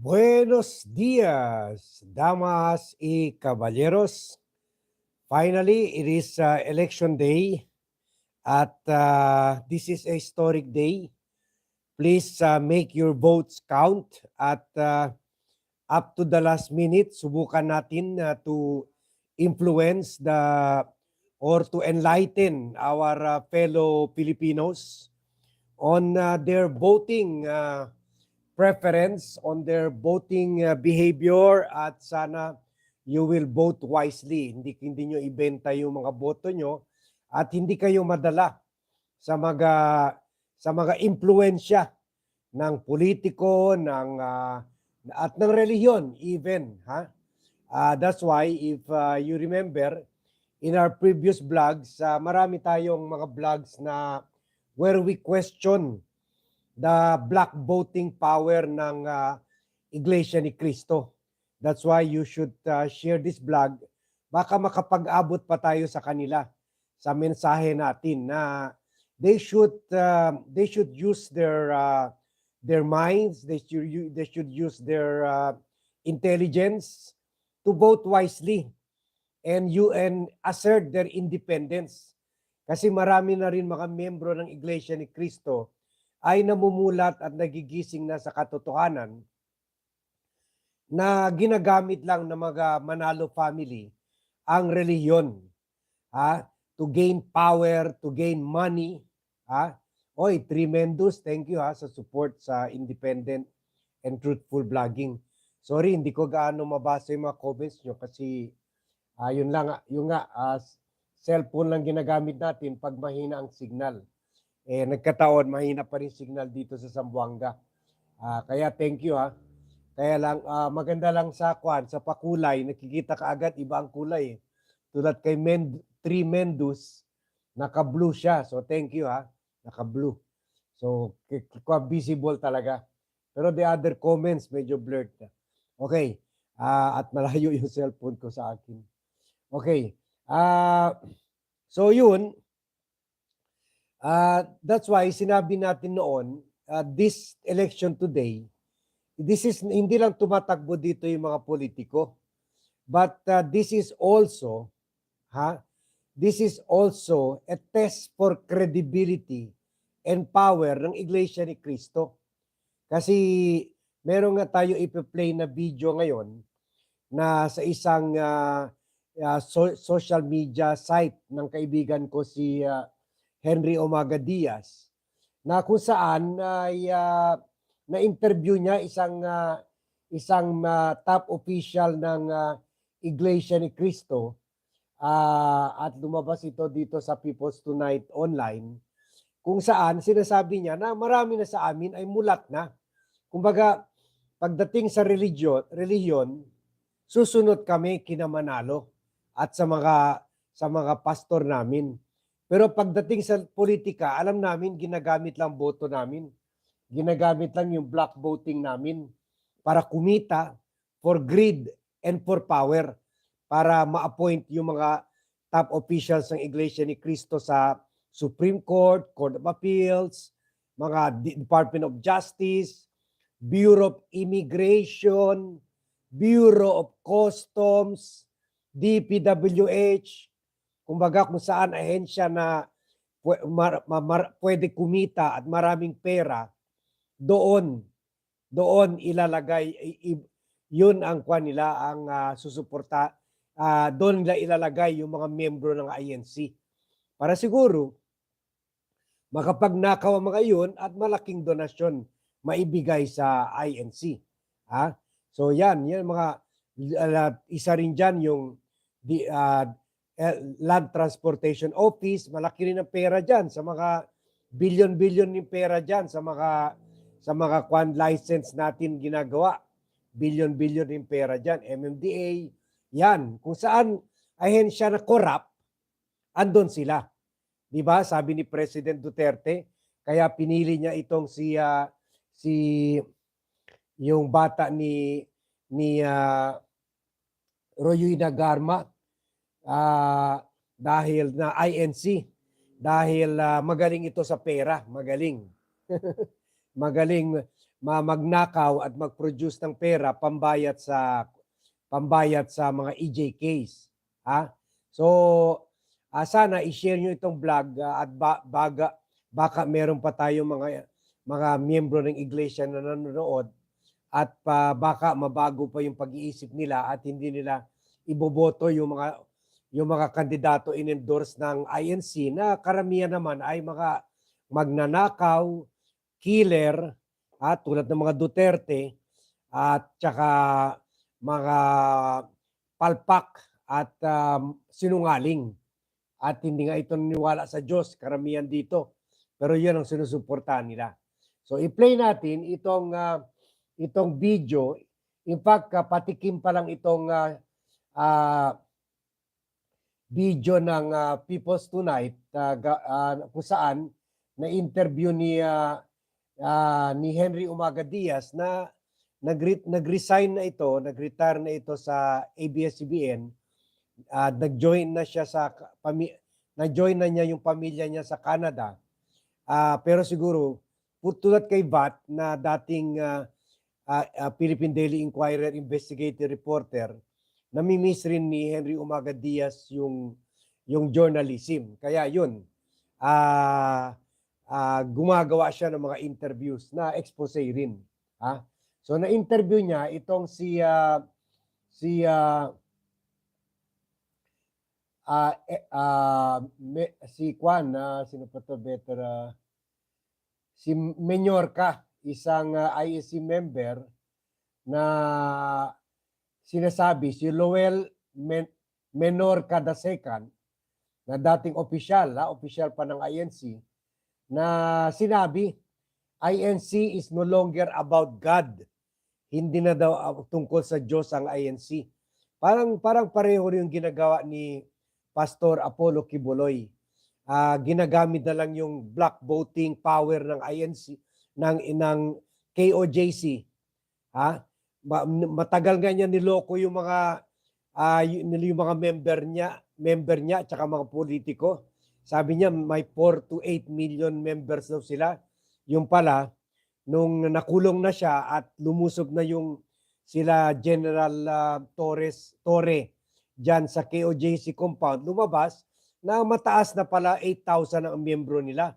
Buenos días, damas y caballeros. Finally, it is uh, election day at uh, this is a historic day. Please uh, make your votes count at uh, up to the last minute. Subukan natin uh, to influence the or to enlighten our uh, fellow Filipinos on uh, their voting uh, preference on their voting uh, behavior at sana you will vote wisely. Hindi hindi nyo ibenta yung mga boto nyo at hindi kayo madala sa mga sa mga impluensya ng politiko, ng ah, at ng reliyon even, ha? Ah, that's why if ah, you remember in our previous vlogs, ah, marami tayong mga vlogs na where we question the black voting power ng ah, Iglesia ni Cristo. That's why you should ah, share this vlog. Baka makapag-abot pa tayo sa kanila sa mensahe natin na they should ah, they should use their ah, their minds, they should they should use their ah, intelligence to vote wisely and you and assert their independence. Kasi marami na rin mga membro ng Iglesia ni Cristo ay namumulat at nagigising na sa katotohanan na ginagamit lang ng mga Manalo family ang reliyon ha to gain power, to gain money, ha? Oy, tremendous. Thank you ha sa support sa independent and truthful vlogging. Sorry, hindi ko gaano mabasa yung mga comments nyo kasi yun lang, yung nga, ah, cellphone lang ginagamit natin pag mahina ang signal eh nagkataon mahina pa rin signal dito sa Zamboanga. Ah, kaya thank you ha. Kaya lang ah, maganda lang sa kwan, sa pakulay, nakikita ka agad iba ang kulay. eh. Tulad kay Men Tree Mendus, naka-blue siya. So thank you ha, naka-blue. So visible talaga. Pero the other comments medyo blurred na. Okay. Ah, at malayo yung cellphone ko sa akin. Okay. Ah, so yun, Ah, that's why sinabi natin noon, ah, this election today, this is hindi lang tumatakbo dito yung mga politiko, but ah, this is also, ha, this is also a test for credibility and power ng Iglesia ni Cristo. Kasi meron nga tayo ipi-play na video ngayon na sa isang ah, ah, so- social media site ng kaibigan ko si ah, Henry Omaga Diaz na kung saan ay ah, na-interview niya isang ah, isang ah, top official ng ah, Iglesia ni Cristo ah, at lumabas ito dito sa People's Tonight online kung saan sinasabi niya na marami na sa amin ay mulat na. Kumbaga, pagdating sa religion, reliyon, susunod kami kina Manalo at sa mga sa mga pastor namin. Pero pagdating sa politika, alam namin ginagamit lang boto namin. Ginagamit lang yung black voting namin para kumita for greed and for power para ma-appoint yung mga top officials ng Iglesia ni Cristo sa Supreme Court, Court of Appeals, mga Department of Justice, Bureau of Immigration, Bureau of Customs, DPWH, kumbaga kung saan ahensya na mar- ma- mar- pwede kumita at maraming pera, doon, doon ilalagay, yun ang kwan nila, ang ah, susuporta, ah, doon nila ilalagay yung mga membro ng INC. Para siguro, makapagnakaw ang mga yun at malaking donasyon maibigay sa INC. Ha? So yan, yan mga uh, isa rin dyan yung di, eh, Land Transportation Office, malaki rin ang pera dyan sa mga billion-billion ng pera dyan sa mga sa mga kwan license natin ginagawa. Billion-billion ng pera dyan. MMDA, yan. Kung saan ahensya na corrupt, andon sila. Di ba? Sabi ni President Duterte, kaya pinili niya itong si ah, si yung bata ni ni uh, Roy Nagarma ah, dahil na INC dahil ah, magaling ito sa pera, magaling. magaling ma- magnakaw at mag-produce ng pera pambayad sa pambayad sa mga EJKs. Ha? So, ah, sana i-share nyo itong vlog ah, at ba- baga, baka meron pa tayong mga mga miyembro ng iglesia na nanonood at pa, baka mabago pa yung pag-iisip nila at hindi nila iboboto yung mga yung mga kandidato in-endorse ng INC na karamihan naman ay mga magnanakaw, killer, at tulad ng mga Duterte at saka mga palpak at um, sinungaling. At hindi nga ito niniwala sa Diyos, karamihan dito. Pero yun ang sinusuportahan nila. So i-play natin itong ah, itong video. In fact, ah, patikim pa lang itong ah, ah, video ng ah, People's Tonight ga- ah, kung saan na interview ni ah, ah, ni Henry Umaga Diaz na nag nag-resign na ito, nag-retire na ito sa ABS-CBN. ah, nag-join na siya sa na-join na niya yung pamilya niya sa Canada. Ah, pero siguro tulad kay Bat na dating ah, ah, Philippine Daily Inquirer investigative reporter, namimiss rin ni Henry Umaga Diaz yung yung journalism. Kaya yun, ah ah, gumagawa siya ng mga interviews na expose rin. Ha? So na-interview niya itong si ah, si ah, eh, ah, me- si Juan, ah, sino pa to better ah, si Menyorca, isang ah, ISC member na sinasabi si Lowell Men- Menorca II na dating opisyal, ha, opisyal pa ng INC, na sinabi, INC is no longer about God. Hindi na daw ah, tungkol sa Diyos ang INC. Parang parang pareho rin yung ginagawa ni Pastor Apollo Kibuloy. Ah, ginagamit na lang yung black voting power ng INC ng ng KOJC. Ha? Ma- matagal nga niya niloko yung mga y- yung mga member niya, member niya at mga politiko. Sabi niya may 4 to 8 million members daw sila. Yung pala nung nakulong na siya at lumusob na yung sila General ah, Torres Torre diyan sa KOJC compound lumabas na mataas na pala 8,000 ang miyembro nila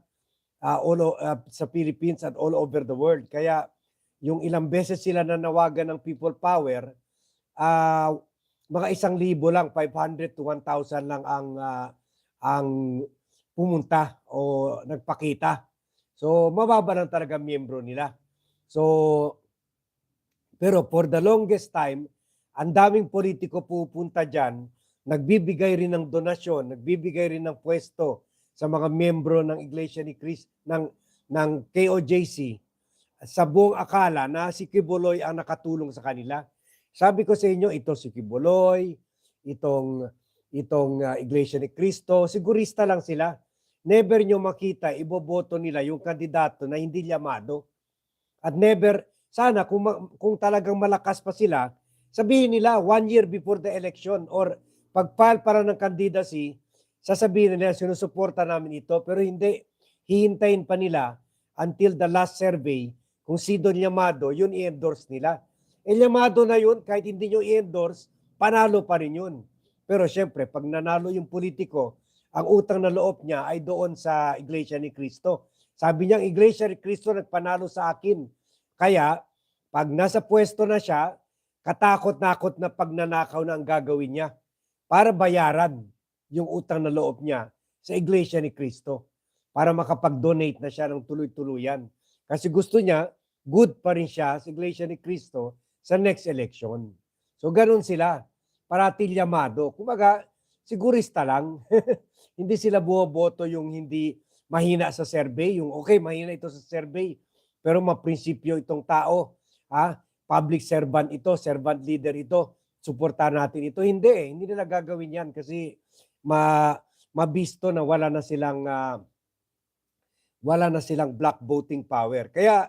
ah, all ah, sa Philippines at all over the world. Kaya yung ilang beses sila nanawagan ng people power, ah, mga isang libo lang, 500 to 1,000 lang ang ah, ang pumunta o nagpakita. So mababa lang talaga miyembro nila. So pero for the longest time, ang daming politiko pupunta diyan, nagbibigay rin ng donasyon, nagbibigay rin ng pwesto sa mga miyembro ng Iglesia ni Christ ng ng KOJC sa buong akala na si Kibuloy ang nakatulong sa kanila. Sabi ko sa inyo, ito si Kibuloy, itong itong ah, Iglesia ni Cristo, sigurista lang sila. Never nyo makita, iboboto nila yung kandidato na hindi llamado. At never, sana kung, kung talagang malakas pa sila, sabihin nila one year before the election or pag-file para ng candidacy, sasabihin nila sinusuporta namin ito pero hindi hihintayin pa nila until the last survey kung sino llamado, yun i-endorse nila. Eh llamado na yun, kahit hindi nyo i-endorse, panalo pa rin yun. Pero syempre, pag nanalo yung politiko, ang utang na loob niya ay doon sa Iglesia ni Cristo. Sabi niya, ang Iglesia ni Cristo nagpanalo sa akin. Kaya, pag nasa pwesto na siya, katakot-nakot na pagnanakaw na ang gagawin niya para bayaran yung utang na loob niya sa Iglesia ni Cristo para makapag-donate na siya ng tuloy-tuluyan. Kasi gusto niya, good pa rin siya sa Iglesia ni Cristo sa next election. So ganun sila, parati llamado. Kumaga, sigurista lang. hindi sila bumoboto yung hindi mahina sa survey, yung okay, mahina ito sa survey, pero maprinsipyo itong tao. Ha? Public servant ito, servant leader ito, suportahan natin ito. Hindi eh, hindi nila gagawin yan kasi ma mabisto na wala na silang ah, wala na silang black voting power. Kaya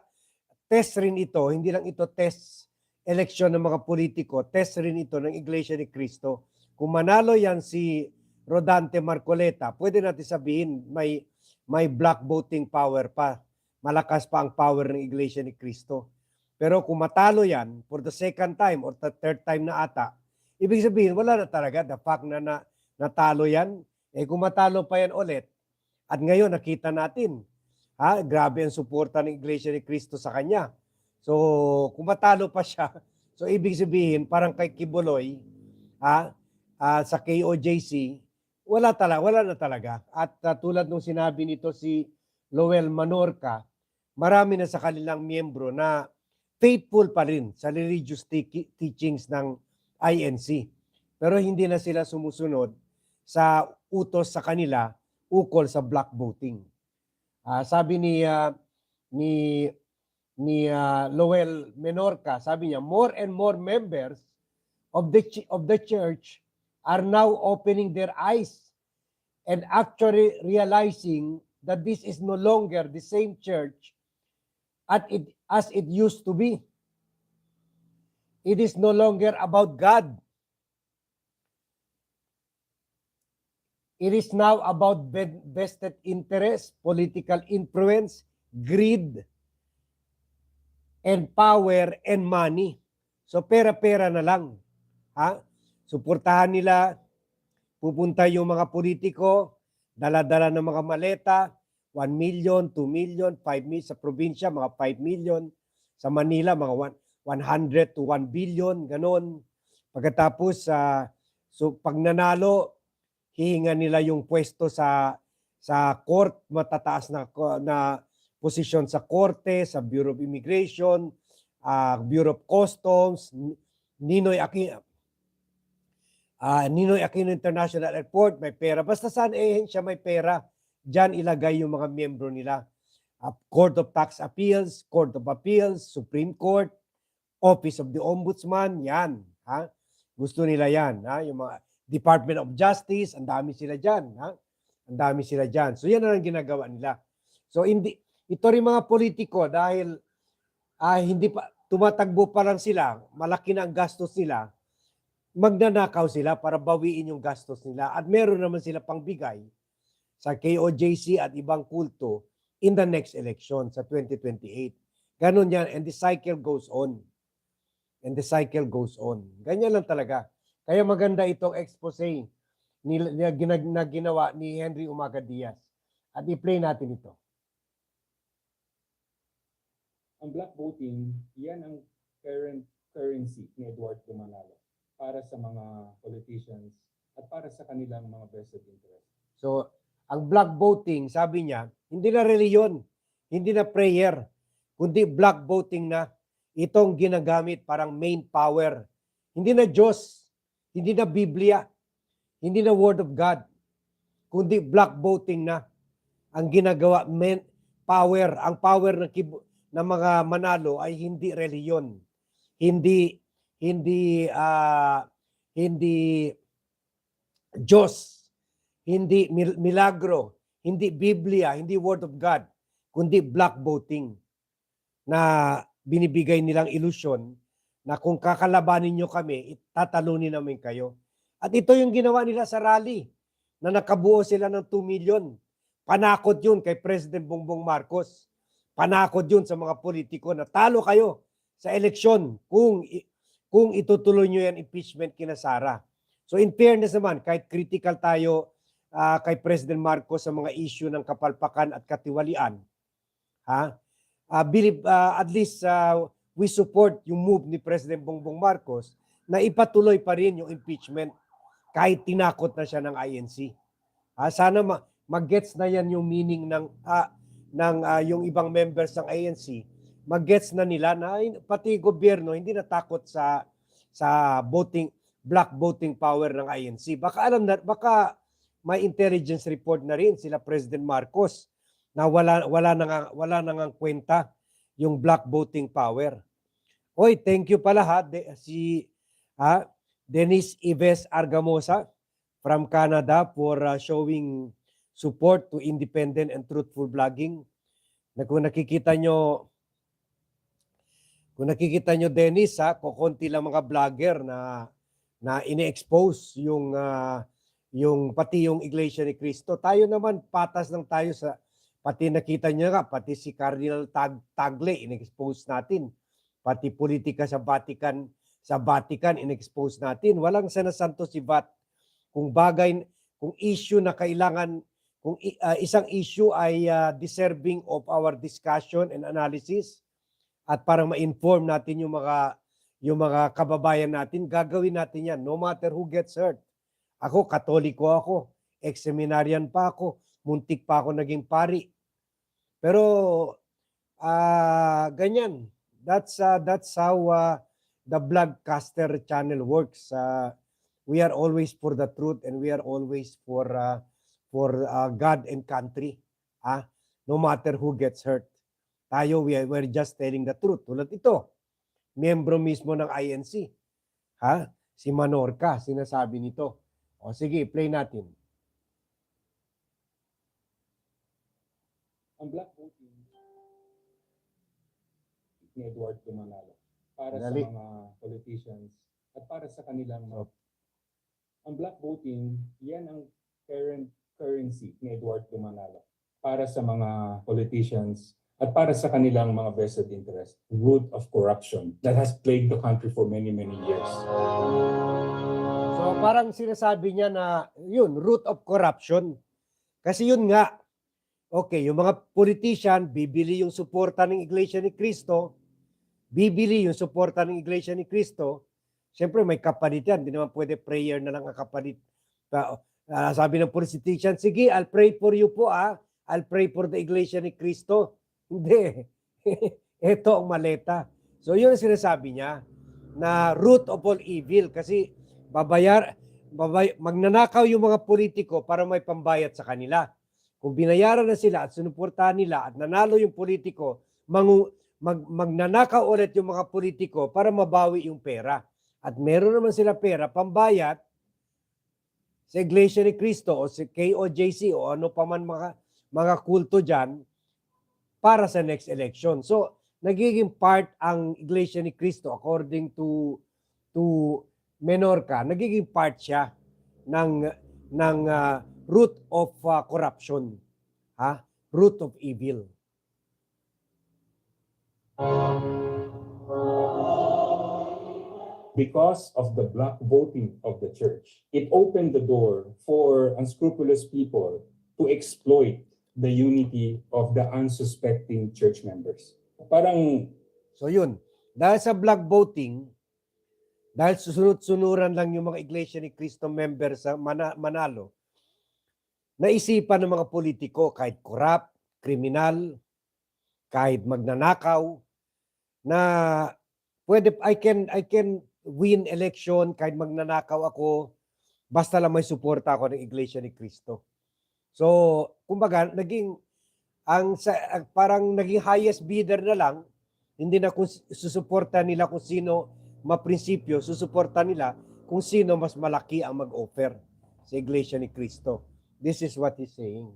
test rin ito, hindi lang ito test eleksyon ng mga politiko, test rin ito ng Iglesia ni Cristo. Kung manalo yan si Rodante Marcoleta, pwede natin sabihin may may black voting power pa. Malakas pa ang power ng Iglesia ni Cristo. Pero kung matalo yan for the second time or the third time na ata, ibig sabihin wala na talaga. The fact na, na natalo yan, eh kung matalo pa yan ulit, at ngayon nakita natin, ha, grabe ang suporta ng Iglesia ni Cristo sa kanya. So, kung matalo pa siya, so ibig sabihin, parang kay Kibuloy, ha, ah, sa KOJC, wala talaga, wala na talaga. At ah, tulad nung sinabi nito si Lowell Manorca, marami na sa kanilang miyembro na faithful pa rin sa religious te- teachings ng INC. Pero hindi na sila sumusunod sa utos sa kanila ukol sa black voting. Ah, sabi ni ah, ni ni ah, Lowell Menorca, sabi niya, more and more members of the of the church are now opening their eyes and actually realizing that this is no longer the same church at it as it used to be. It is no longer about God. It is now about ve- vested interest, political influence, greed, and power and money. So pera-pera na lang. Ha? Suportahan nila, pupunta yung mga politiko, dala-dala ng mga maleta, 1 million, 2 million, 5 million sa probinsya, mga 5 million. Sa Manila, mga one- 100 to 1 billion, ganon. Pagkatapos, sa so pag nanalo, hihinga nila yung pwesto sa sa court, matataas na na posisyon sa korte, sa Bureau of Immigration, ah, Bureau of Customs, Ninoy Aquino, ah, Ninoy Aquino International Airport, may pera. Basta saan ehensya may pera, dyan ilagay yung mga miyembro nila. Ah, Court of Tax Appeals, Court of Appeals, Supreme Court, Office of the Ombudsman, yan. Ha? Gusto nila yan. Ha? Yung mga Department of Justice, ang dami sila dyan. Ha? Ang dami sila dyan. So yan ang ginagawa nila. So hindi, ito rin mga politiko dahil ah, hindi pa, tumatagbo pa lang sila, malaki na ang gastos nila, magnanakaw sila para bawiin yung gastos nila. At meron naman sila pangbigay sa KOJC at ibang kulto in the next election sa 2028. Ganun yan. And the cycle goes on. And the cycle goes on. Ganyan lang talaga. Kaya maganda itong expose ni, na, na ginawa ni Henry Umaga Diaz. At i-play natin ito. ang black voting, yan ang current currency ni Eduardo Manalo para sa mga politicians at para sa kanilang mga vested interest. So, ang black voting, sabi niya, hindi na reliyon, hindi na prayer, kundi black voting na itong ginagamit parang main power. Hindi na Diyos, hindi na Biblia, hindi na Word of God, kundi black voting na ang ginagawa. Main power, ang power ng ng mga manalo ay hindi reliyon, hindi hindi ah, hindi Diyos, hindi mil- milagro, hindi Biblia, hindi Word of God, kundi black voting na binibigay nilang ilusyon na kung kakalabanin nyo kami, tatalunin namin kayo. At ito yung ginawa nila sa rally na nakabuo sila ng 2 million. Panakot yun kay President Bongbong Marcos. Panakot yun sa mga politiko na talo kayo sa eleksyon kung kung itutuloy nyo yan impeachment kina Sara. So in fairness naman, kahit critical tayo ah, kay President Marcos sa mga issue ng kapalpakan at katiwalian, ha? Ah, believe, ah, at least ah, we support yung move ni President Bongbong Marcos na ipatuloy pa rin yung impeachment kahit tinakot na siya ng INC. Ah, sana ma- mag-gets na yan yung meaning ng ah, ng ah, yung ibang members ng INC, mag-gets na nila na pati gobyerno hindi natakot sa sa voting black voting power ng INC. Baka alam na baka may intelligence report na rin sila President Marcos na wala wala na nga, wala na ngang kwenta yung black voting power. Oy, thank you pala ha de, si ha Denise Ives Argamosa from Canada for uh, showing support to independent and truthful blogging. Na kung nakikita nyo, kung nakikita nyo Dennis ha, kukunti lang mga vlogger na na ini-expose yung ah, yung pati yung Iglesia ni Cristo. Tayo naman patas lang tayo sa pati nakita niyo nga pati si Cardinal Tag Tagle in-expose natin pati politika sa Vatican, sa Vatican in-expose natin. Walang sanasanto si VAT. Kung bagay, kung issue na kailangan, kung ah, isang issue ay ah, deserving of our discussion and analysis at para ma-inform natin yung mga yung mga kababayan natin, gagawin natin yan no matter who gets hurt. Ako, katoliko ako, ex-seminarian pa ako, muntik pa ako naging pari. Pero ah ganyan. That's uh, that's how uh, the Blogcaster channel works. Uh, we are always for the truth and we are always for uh, for uh, God and country. Ah, no matter who gets hurt. Tayo we are, we're just telling the truth. Tulad ito. Miyembro mismo ng INC. Ha? Si Manorca, sinasabi nito. O sige, play natin. Ang black ni Edward Dumanalo para Dali. sa mga politicians at para sa kanilang mga ang black voting, yan ang current currency ni Edward Dumanalo para sa mga politicians at para sa kanilang mga vested interest, root of corruption that has plagued the country for many, many years. So parang sinasabi niya na yun, root of corruption. Kasi yun nga, okay, yung mga politician, bibili yung suporta ng Iglesia ni Cristo, bibili yung suporta ng Iglesia ni Cristo, siyempre may kapalit yan, hindi naman pwede prayer na lang ang kapalit. Ah, sabi ng politician, sige, I'll pray for you po ah, I'll pray for the Iglesia ni Cristo. Hindi. Ito ang maleta. So yun ang sinasabi niya na root of all evil kasi babayar babay, magnanakaw yung mga politiko para may pambayad sa kanila. Kung binayaran na sila at sinuportahan nila at nanalo yung politiko, mangu, mag, magnanakaw ulit yung mga politiko para mabawi yung pera. At meron naman sila pera, pambayad sa Iglesia ni Cristo o sa KOJC o ano pa man mga, mga kulto dyan para sa next election. So, nagiging part ang Iglesia ni Cristo according to to Menorca, nagiging part siya ng ng ah, root of ah, corruption. Ha? Root of evil. Because of the black voting of the church, it opened the door for unscrupulous people to exploit the unity of the unsuspecting church members. Parang So yun, dahil sa black voting, dahil susunod-sunuran lang yung mga Iglesia ni Cristo member sa Mana- Manalo, naisipan ng mga politiko kahit corrupt, kriminal, kahit magnanakaw, na pwede I can I can win election kahit magnanakaw ako basta lang may suporta ako ng Iglesia ni Cristo. So, kumbaga naging ang parang naging highest bidder na lang hindi na kung susuporta nila kung sino maprinsipyo, susuporta nila kung sino mas malaki ang mag-offer sa Iglesia ni Cristo. This is what he's saying.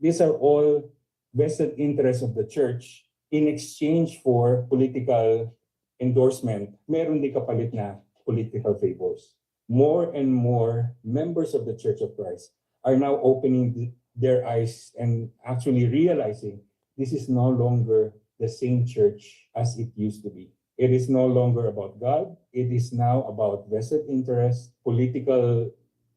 these are all vested interests of the church in exchange for political endorsement. Meron din kapalit na political favors. More and more members of the Church of Christ are now opening th- their eyes and actually realizing this is no longer the same church as it used to be. It is no longer about God. It is now about vested interest, political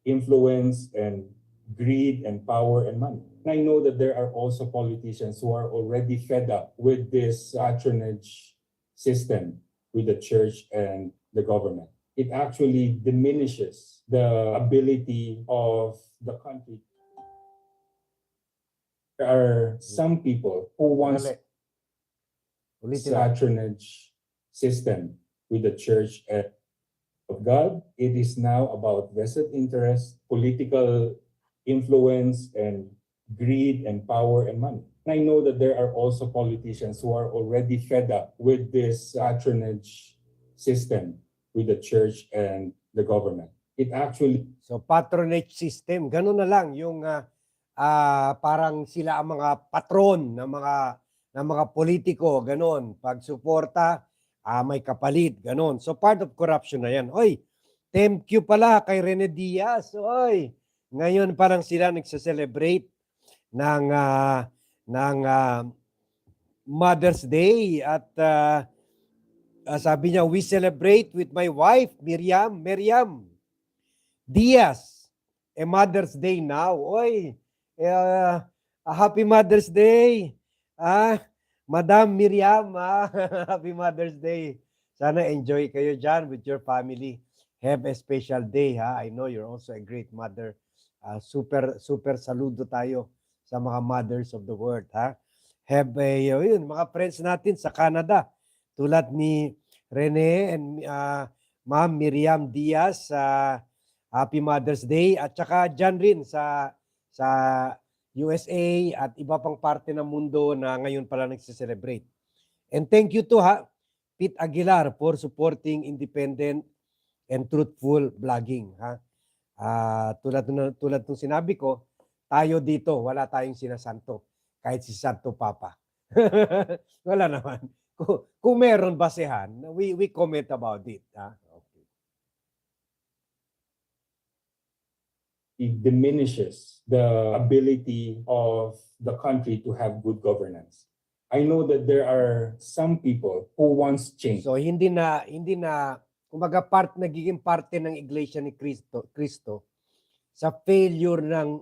influence, and greed and power and money. And I know that there are also politicians who are already fed up with this patronage system with the church and the government. It actually diminishes the ability of the country. There are some people who want Dali. Ulitin natin. patronage system with the church and of God. It is now about vested interest, political influence, and greed and power and money. And I know that there are also politicians who are already fed up with this patronage system with the church and the government. It actually So patronage system, ganun na lang yung ah, ah, parang sila ang mga patron ng mga ng mga politiko, ganun. Pag suporta, ah, may kapalit, ganun. So part of corruption na yan. Oy, thank you pala kay Rene Diaz. Oy, ngayon parang sila nagse-celebrate ng ah, ng ah, Mother's Day at ah, sabi niya, we celebrate with my wife, Miriam, Miriam Diaz, a Mother's Day now. Oy, eh, a happy Mother's Day. Ah, Madam Miriam, ah, happy Mother's Day. Sana enjoy kayo dyan with your family. Have a special day, ha? I know you're also a great mother. Ah, super, super saludo tayo sa mga mothers of the world, ha? Have a, yun, mga friends natin sa Canada, tulad ni Rene and ah, Ma'am Miriam Diaz, sa Happy Mother's Day, at saka dyan rin sa, sa USA at iba pang parte ng mundo na ngayon pala nagsiselebrate. And thank you to ha, Pete Aguilar for supporting independent and truthful blogging. Ha? Ah, tulad, tulad ng sinabi ko, tayo dito, wala tayong sinasanto. Kahit si Santo Papa. wala naman. Kung, kung meron basehan, we, we comment about it. Ha? Okay. it diminishes the ability of the country to have good governance. I know that there are some people who wants change. So hindi na hindi na kumaga part nagiging parte ng iglesia ni Kristo Kristo sa failure ng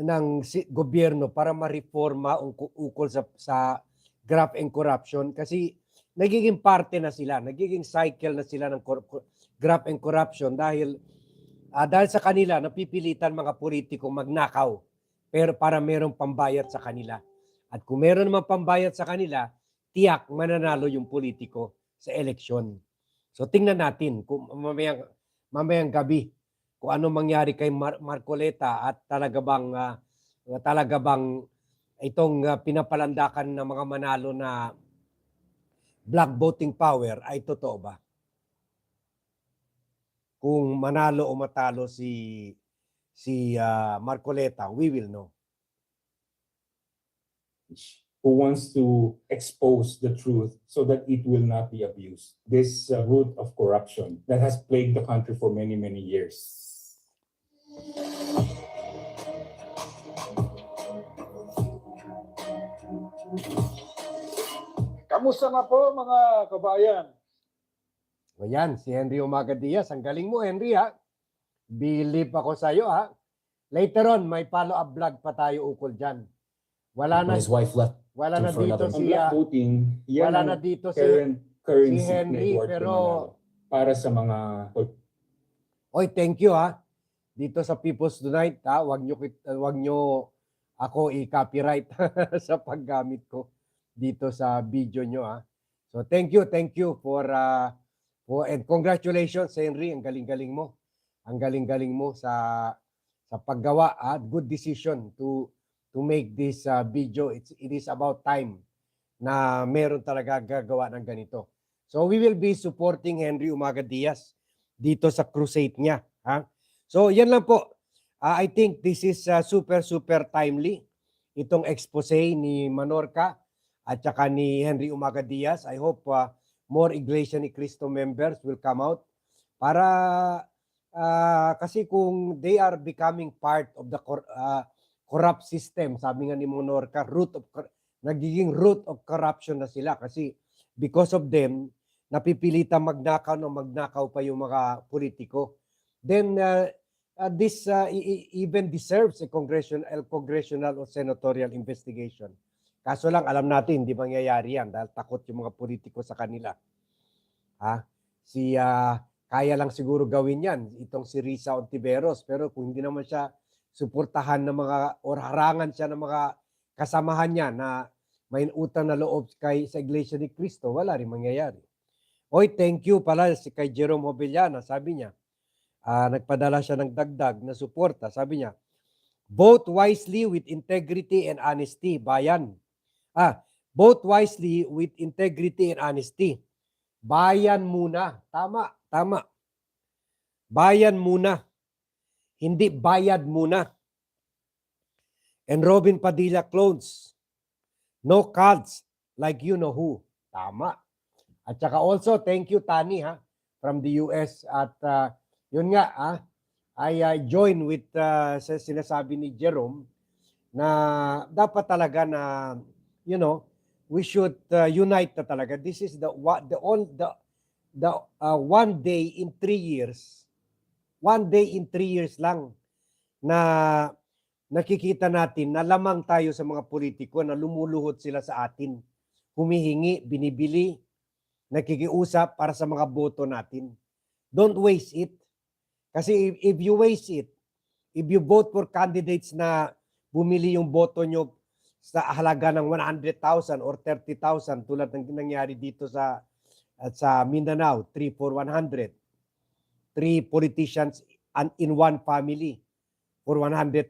ng si- gobyerno para ma-reforma ukol sa sa graft and corruption kasi nagiging parte na sila, nagiging cycle na sila ng graft and corruption dahil ah, dahil sa kanila napipilitan mga politiko magnakaw pero para merong pambayad sa kanila. At kung meron naman pambayad sa kanila, tiyak mananalo yung politiko sa eleksyon. So tingnan natin kung mamayang, mamayang gabi kung ano mangyari kay Mar- Marcoleta at talaga bang ah, talaga bang itong ah, pinapalandakan ng mga manalo na black voting power ay totoo ba? Kung manalo o matalo si si ah, Marcoleta, we will know. who wants to expose the truth so that it will not be abused. This uh, root of corruption that has plagued the country for many, many years. Kamusta na po mga kabayan? O yan, si Henry Umaga Diaz. Ang galing mo, Henry, ha? Believe ako sa'yo, ha? Later on, may follow-up vlog pa tayo ukol dyan. Wala na, his wife left. wala na for dito another- si, ah, voting, yan wala ang na dito si, current currency si Henry, pero- para sa mga Oy, thank you, ha? Dito sa People's Tonight, ha? Wag nyo, kit- wag nyo ako i-copyright sa paggamit ko dito sa video nyo, ha? So, thank you, thank you for, uh, for and congratulations, Henry. Ang galing-galing mo. Ang galing-galing mo sa sa paggawa at good decision to to make this uh, video. It's, it is about time na meron talaga gagawa ng ganito. So we will be supporting Henry Umaga Diaz dito sa crusade niya. Ha? So yan lang po. Ah, I think this is uh, super, super timely. Itong expose ni Manorca at saka ni Henry Umaga Diaz. I hope uh, more Iglesia ni Cristo members will come out para ah, kasi kung they are becoming part of the cor- ah, corrupt system, sabi nga ni Manorca, root of nagiging root of corruption na sila kasi because of them napipilitan magnakaw ng magnakaw pa yung mga politiko. Then uh, uh, this uh, e- e- even deserves a congressional, a congressional or senatorial investigation. Kaso lang alam natin hindi mangyayari yan dahil takot yung mga politiko sa kanila. Ha? Si ah, kaya lang siguro gawin yan itong si Risa Ontiveros pero kung hindi naman siya suportahan ng mga or harangan siya ng mga kasamahan niya na may utang na loob kay sa Iglesia ni Cristo, wala rin mangyayari. Oy, thank you pala si kay Jerome Hobeliana, sabi niya. Ah, nagpadala siya ng dagdag na suporta. Sabi niya, vote wisely with integrity and honesty, bayan. Ah, vote wisely with integrity and honesty. Bayan muna. Tama, tama. Bayan muna. Hindi bayad muna. And Robin Padilla clones. No cards like you know who. Tama. At saka also, thank you Tani ha, from the US. At uh, yun nga, ah, I uh, join with uh, sa sinasabi ni Jerome na dapat talaga na, you know, we should uh, unite na talaga. This is the wa- the all the the uh, one day in three years, one day in three years lang na nakikita natin na lamang tayo sa mga politiko na lumuluhod sila sa atin. Humihingi, binibili, nakikiusap para sa mga boto natin. Don't waste it. Kasi if, if you waste it, if you vote for candidates na bumili yung boto nyo sa halaga ng 100,000 or 30,000 tulad ng nangyari dito sa at sa Mindanao, 3 for 100. Three politicians an- in one family for 100,000.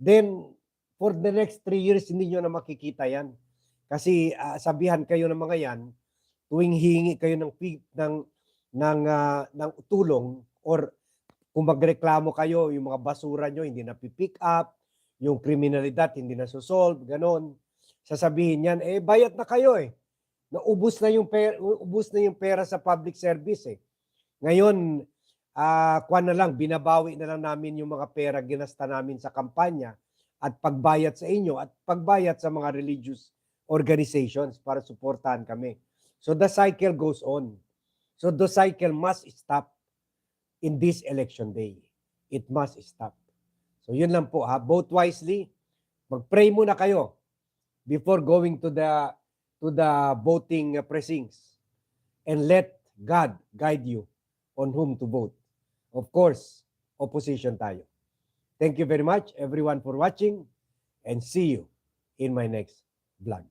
Then, for the next three years, hindi nyo na makikita yan. Kasi ah, sabihan kayo ng mga yan, tuwing hingi kayo ng, ng, ng, ah, ng tulong or kung magreklamo kayo, yung mga basura nyo hindi na pick up, yung kriminalidad hindi na sosolve, ganon. Sasabihin yan, eh bayat na kayo eh. Naubos na yung pera, ubos na yung pera sa public service eh. Ngayon, ah kuan na lang, binabawi na lang namin yung mga pera ginasta namin sa kampanya at pagbayad sa inyo at pagbayad sa mga religious organizations para suportahan kami. So the cycle goes on. So the cycle must stop in this election day. It must stop. So yun lang po ha. Vote wisely. Mag-pray muna kayo before going to the to the voting precincts and let God guide you on whom to vote. Of course, opposition tayo. Thank you very much everyone for watching and see you in my next vlog.